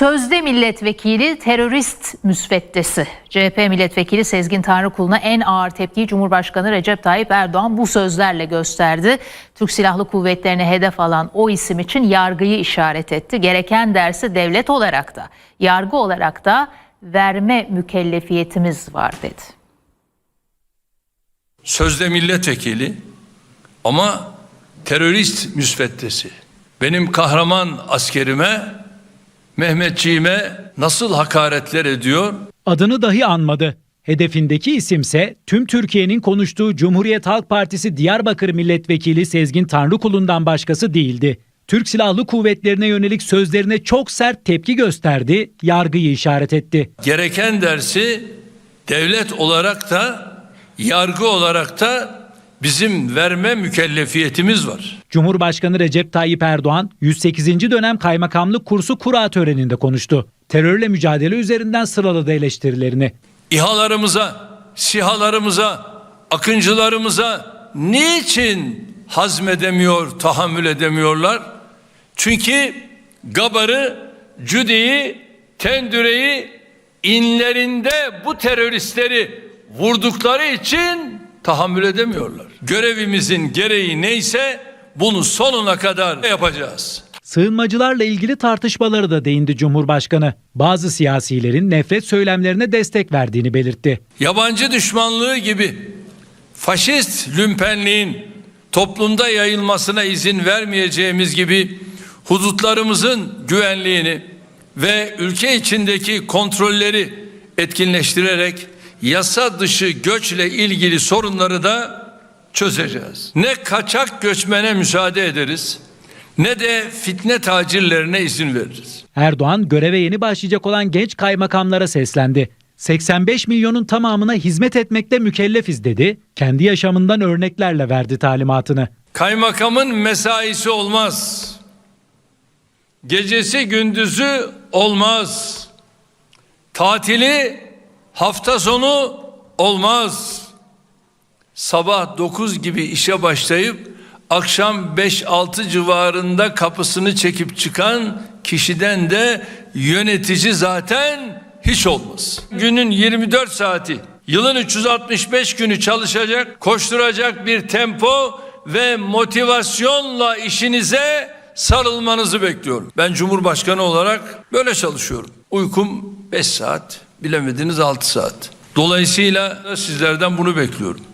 Sözde milletvekili terörist müsveddesi. CHP milletvekili Sezgin Tanrıkulu'na en ağır tepkiyi Cumhurbaşkanı Recep Tayyip Erdoğan bu sözlerle gösterdi. Türk Silahlı Kuvvetlerine hedef alan o isim için yargıyı işaret etti. Gereken dersi devlet olarak da, yargı olarak da verme mükellefiyetimiz var dedi. sözde milletvekili ama terörist müsveddesi. Benim kahraman askerime, Mehmetçiğime nasıl hakaretler ediyor? Adını dahi anmadı. Hedefindeki isimse tüm Türkiye'nin konuştuğu Cumhuriyet Halk Partisi Diyarbakır Milletvekili Sezgin Tanrıkulu'ndan başkası değildi. Türk Silahlı Kuvvetlerine yönelik sözlerine çok sert tepki gösterdi, yargıyı işaret etti. Gereken dersi devlet olarak da yargı olarak da bizim verme mükellefiyetimiz var. Cumhurbaşkanı Recep Tayyip Erdoğan 108. dönem kaymakamlık kursu kura töreninde konuştu. Terörle mücadele üzerinden sıraladı eleştirilerini. İHA'larımıza, SİHA'larımıza, akıncılarımıza niçin hazmedemiyor, tahammül edemiyorlar? Çünkü Gabar'ı, Cüde'yi, Tendüre'yi inlerinde bu teröristleri vurdukları için tahammül edemiyorlar. Görevimizin gereği neyse bunu sonuna kadar yapacağız. Sığınmacılarla ilgili tartışmaları da değindi Cumhurbaşkanı. Bazı siyasilerin nefret söylemlerine destek verdiğini belirtti. yabancı düşmanlığı gibi faşist lümpenliğin toplumda yayılmasına izin vermeyeceğimiz gibi hudutlarımızın güvenliğini ve ülke içindeki kontrolleri etkinleştirerek yasa dışı göçle ilgili sorunları da çözeceğiz. Ne kaçak göçmene müsaade ederiz ne de fitne tacirlerine izin veririz. Erdoğan göreve yeni başlayacak olan genç kaymakamlara seslendi. 85 milyonun tamamına hizmet etmekte mükellefiz dedi. Kendi yaşamından örneklerle verdi talimatını. Kaymakamın mesaisi olmaz. Gecesi gündüzü olmaz. Tatili hafta sonu olmaz. Sabah 9 gibi işe başlayıp akşam 5-6 civarında kapısını çekip çıkan kişiden de yönetici zaten hiç olmaz. Günün 24 saati, yılın 365 günü çalışacak, koşturacak bir tempo ve motivasyonla işinize sarılmanızı bekliyorum. Ben Cumhurbaşkanı olarak böyle çalışıyorum. Uykum 5 saat, bilemediniz 6 saat. Dolayısıyla sizlerden bunu bekliyorum.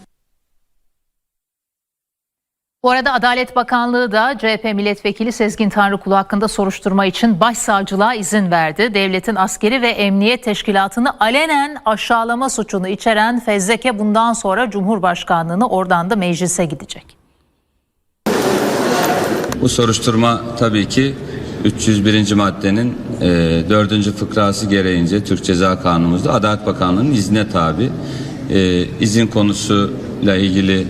Bu arada Adalet Bakanlığı da CHP milletvekili Sezgin Tanrıkulu hakkında soruşturma için başsavcılığa izin verdi. Devletin askeri ve emniyet teşkilatını alenen aşağılama suçunu içeren fezleke bundan sonra Cumhurbaşkanlığını oradan da meclise gidecek. Bu soruşturma tabii ki 301. maddenin e, 4. fıkrası gereğince Türk Ceza Kanunumuzda Adalet Bakanlığı'nın izne tabi. E, izin konusuyla ilgili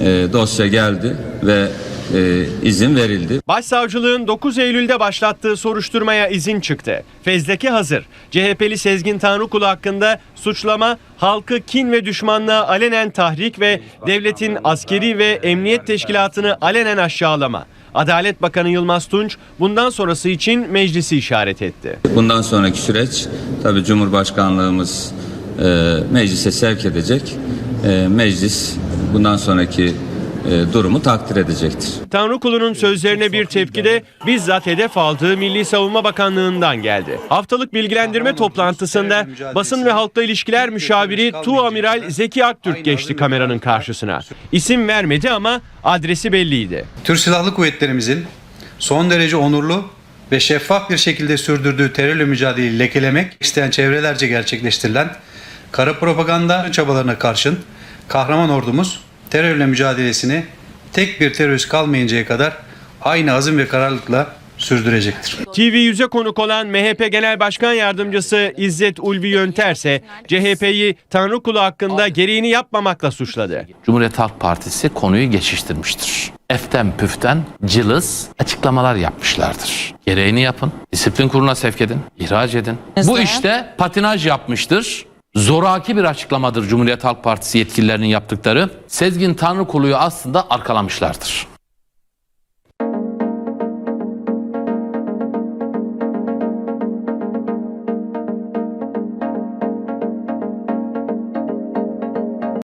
e, dosya geldi ve e, izin verildi. Başsavcılığın 9 Eylül'de başlattığı soruşturmaya izin çıktı. Fezleke hazır. CHP'li Sezgin Tanrıkulu hakkında suçlama halkı kin ve düşmanlığa alenen tahrik ve devletin askeri ve emniyet teşkilatını alenen aşağılama. Adalet Bakanı Yılmaz Tunç bundan sonrası için meclisi işaret etti. Bundan sonraki süreç tabii Cumhurbaşkanlığımız e, meclise sevk edecek. E, meclis bundan sonraki e, durumu takdir edecektir. Tanrıkulu'nun sözlerine bir tepki de bizzat hedef aldığı Milli Savunma Bakanlığı'ndan geldi. Haftalık bilgilendirme toplantısında basın ve halkla ilişkiler müşaviri Tuğamiral Zeki Aktürk geçti kameranın karşısına. İsim vermedi ama adresi belliydi. Türk Silahlı Kuvvetlerimizin son derece onurlu ve şeffaf bir şekilde sürdürdüğü terörle mücadeleyi lekelemek isteyen çevrelerce gerçekleştirilen kara propaganda çabalarına karşın kahraman ordumuz terörle mücadelesini tek bir terörist kalmayıncaya kadar aynı azim ve kararlılıkla sürdürecektir. TV100'e konuk olan MHP Genel Başkan Yardımcısı İzzet Ulvi Yönter ise CHP'yi Tanrıkulu hakkında gereğini yapmamakla suçladı. Cumhuriyet Halk Partisi konuyu geçiştirmiştir. Eften püften cılız açıklamalar yapmışlardır. Gereğini yapın, disiplin kuruluna sevk edin, ihraç edin. Bu işte patinaj yapmıştır. Zoraki bir açıklamadır Cumhuriyet Halk Partisi yetkililerinin yaptıkları. Sezgin Tanrıkulu'yu aslında arkalamışlardır.